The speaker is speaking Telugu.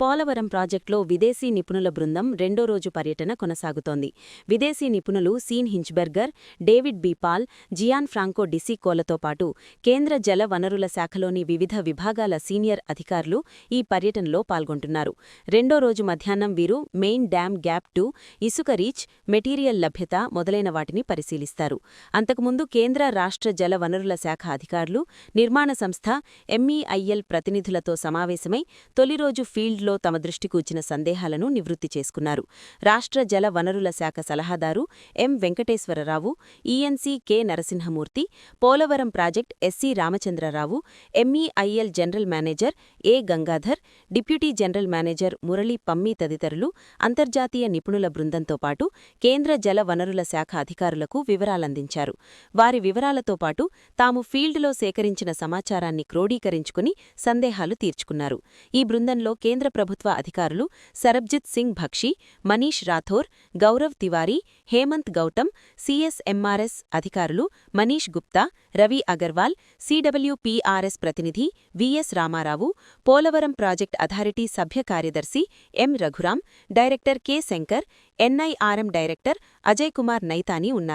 పోలవరం ప్రాజెక్టులో విదేశీ నిపుణుల బృందం రెండో రోజు పర్యటన కొనసాగుతోంది. విదేశీ నిపుణులు Sean Hinchberger David B Paul Gian Franco డిసికోలతో పాటు కేంద్ర జల వనరుల శాఖలోని వివిధ విభాగాల సీనియర్ అధికారులు ఈ పర్యటనలో పాల్గొంటున్నారు. రెండో రోజు మధ్యాహ్నం వీరు మెయిన్ డ్యామ్ గ్యాప్ టూ ఇసుక రీచ్ మెటీరియల్ లభ్యత మొదలైన వాటిని పరిశీలిస్తారు. అంతకుముందు కేంద్ర రాష్ట్ర జల వనరుల శాఖ అధికారులు నిర్మాణ సంస్థ ఎంఈఐఎల్ ప్రతినిధులతో సమావేశమై తొలిరోజు ఫీల్డ్లో తమ దృష్టికి వచ్చిన సందేహాలను నివృత్తి చేసుకున్నారు. రాష్ట్ర జల వనరుల శాఖ సలహాదారు M Venkateswararao ENC K Narasimhamurthy Polavaram project SE Ramachandrarao MEIL general manager A Gangadhar deputy general manager Murali Pammi తదితరులు అంతర్జాతీయ నిపుణుల బృందంతో పాటు కేంద్ర జల వనరుల శాఖ అధికారులకు వివరాలందించారు. వారి వివరాలతో పాటు తాము ఫీల్డ్లో సేకరించిన సమాచారాన్ని క్రోడీకరించుకుని సందేహాలు తీర్చుకున్నారు. ఈ బృందంలో కేంద్ర ప్రభుత్వ అధికారులు సరబ్జిత్ సింగ్ భక్షి మనీష్ రాథోర్ గౌరవ్ తివారీ హేమంత్ గౌతమ్ సిఎస్ఎంఆర్ఎస్ అధికారులు మనీష్ గుప్తా రవి అగర్వాల్ సిడబ్ల్యూపీఆర్ఎస్ ప్రతినిధి V S Ramarao Polavaram project authority సభ్య కార్యదర్శి M Raghuram director K Shankar NIRM director Ajay Kumar Naithani ఉన్నారు.